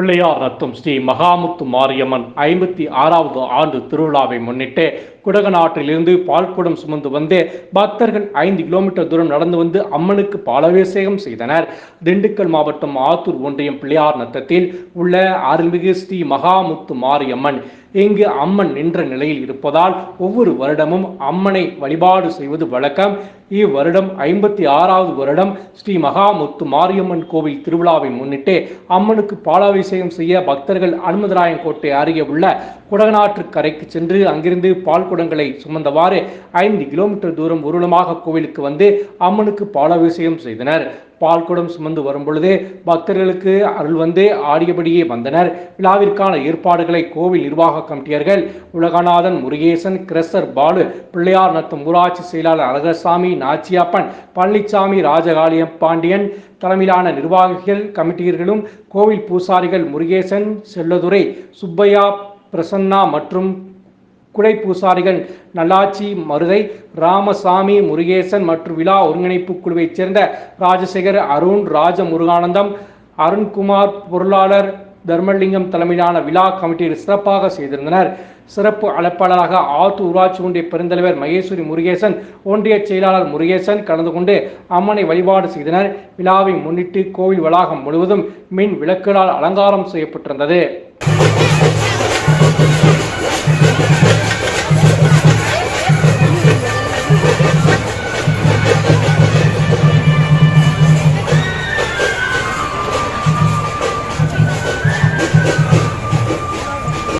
பிள்ளையார் ரத்தம் ஸ்ரீ மகாமுத்து மாரியம்மன் ஐம்பத்தி ஆறாவது ஆண்டு திருவிழாவை முன்னிட்டு குடகநாட்டிலிருந்து பால்குடம் சுமந்து வந்து பக்தர்கள் ஐந்து கிலோமீட்டர் தூரம் நடந்து வந்து அம்மனுக்கு பாலாபிஷேகம் செய்தனர். திண்டுக்கல் மாவட்டம் ஆத்தூர் ஒன்றியம் பிள்ளையார் நத்தத்தில் உள்ள அருள்மிகு ஸ்ரீ மகாமுத்து மாரியம்மன். இங்கு அம்மன் நின்ற நிலையில் இருப்பதால் ஒவ்வொரு வருடமும் அம்மனை வழிபாடு செய்வது வழக்கம். இவ்வருடம் ஐம்பத்தி ஆறாவது வருடம் ஸ்ரீ மகாமுத்து மாரியம்மன் கோவில் திருவிழாவை முன்னிட்டு அம்மனுக்கு பாலாபிஷேகம் செய்ய பக்தர்கள் அனுமதராயன் கோட்டை அருகே உள்ள குடகநாற்று கரைக்கு சென்று அங்கிருந்து பால் குடங்களை சுமந்தவாறு ஐந்து கிலோமீட்டர் தூரம் ஊர்வலமாக கோவிலுக்கு வந்து அம்மனுக்கு பாலாபிஷேகம் செய்தனர். பால்குடம் சுமந்து வரும் பொழுது பக்தர்களுக்கு அருள் வந்து ஆடியபடியே வந்தனர். விழாவிற்கான ஏற்பாடுகளை கோவில் நிர்வாக கமிட்டியர்கள் உலகநாதன் முருகேசன் கிரசர் பாலு பிள்ளையார் நத்தம் ஊராட்சி செயலாளர் அழகசாமி நாச்சியாப்பன் பழனிசாமி ராஜகாளியம் பாண்டியன் தலைமையிலான நிர்வாகிகள் கமிட்டியர்களும் கோவில் பூசாரிகள் முருகேசன் செல்லதுரை சுப்பையா பிரசன்னா மற்றும் குடை பூசாரிகள் நல்லாச்சி மருதை ராமசாமி முருகேசன் மற்றும் விழா ஒருங்கிணைப்பு குழுவைச் சேர்ந்த ராஜசேகர் அருண் ராஜ முருகானந்தம் அருண்குமார் பொருளாளர் தர்மலிங்கம் தலைமையிலான விழா கமிட்டியில் சிறப்பாக செய்திருந்தனர். சிறப்பு அழைப்பாளராக ஆத்து ஊராட்சி ஒன்றிய பெருந்தலைவர் மகேஸ்வரி முருகேசன் ஒன்றிய செயலாளர் முருகேசன் கலந்து கொண்டு அம்மனை வழிபாடு செய்தனர். விழாவை முன்னிட்டு கோவில் வளாகம் முழுவதும் மின் விளக்குகளால் அலங்காரம் செய்யப்பட்டிருந்தது.